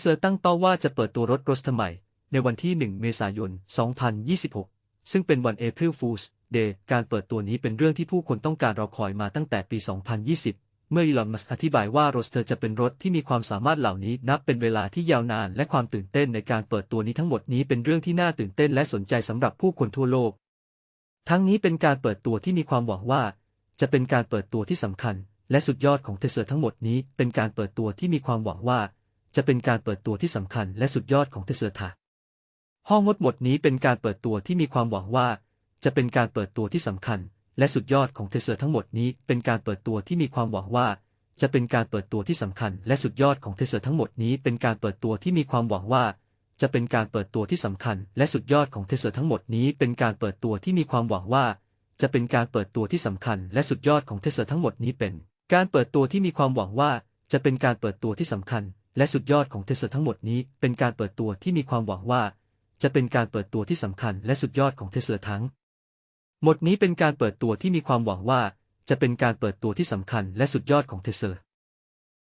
สลาตั้งเป้าว่าจะเปิดตัวรถโรสเตอร์ใหม่ ในวันที่ 1 เมษายน 2026 ซึ่งเป็นวัน April Fool's Day การเปิดตัวนี้เป็นเรื่องที่ผู้คนต้องการรอคอยมาตั้งแต่ปี 2020 เมื่ออีลอนมัสอธิบายว่าโรสเตอร์จะเป็นรถที่มีความสามารถเหล่านี้นับเป็นเวลาที่ยาวนาน และความตื่นเต้นในการเปิดตัวนี้ทั้งหมดนี้เป็นเรื่องที่น่าตื่นเต้นและสนใจสำหรับผู้คนทั่วโลก ทั้งนี้เป็นการเปิดตัวที่มีความหวังว่า จะเป็นการเปิดตัวที่สำคัญ และสุดยอดของเทสลาทั้งหมดนี้เป็นการเปิดตัวที่มีความหวังว่า จะเป็นการเปิดตัวที่สำคัญและสุดยอดของเทสลาห้องงดหมดนี้เป็นการเปิดตัวที่มีความหวังว่า จะเป็นการเปิดตัวที่สำคัญ และสุดยอดของเทสลาทั้งหมดนี้เป็นการเปิดตัวที่มีความหวังว่า จะเป็นการเปิดตัวที่สำคัญ และสุดยอดของเทสลาทั้งหมดนี้เป็นการเปิดตัวที่มีความหวังว่าจะเป็นการเปิดตัวที่สำคัญ และสุดยอดของเทสลาทั้งหมดนี้เป็นการเปิดตัวที่มีความหวังว่า จะเป็นการเปิดตัวที่สำคัญ และสุดยอดของเทสลาทั้งหมดนี้เป็น การเปิดตัวที่มีความหวังว่า จะเป็นการเปิดตัวที่สำคัญ และสุดยอดของเทสลาทั้งหมดนี้ เป็นการเปิดตัวที่มีความหวังว่า จะเป็นการเปิดตัวที่สำคัญ และสุดยอดของเทสลาทั้ง หมดนี้เป็นการเปิดตัวที่มีความหวังว่า จะเป็นการเปิดตัวที่สำคัญ และสุดยอดของเทสลา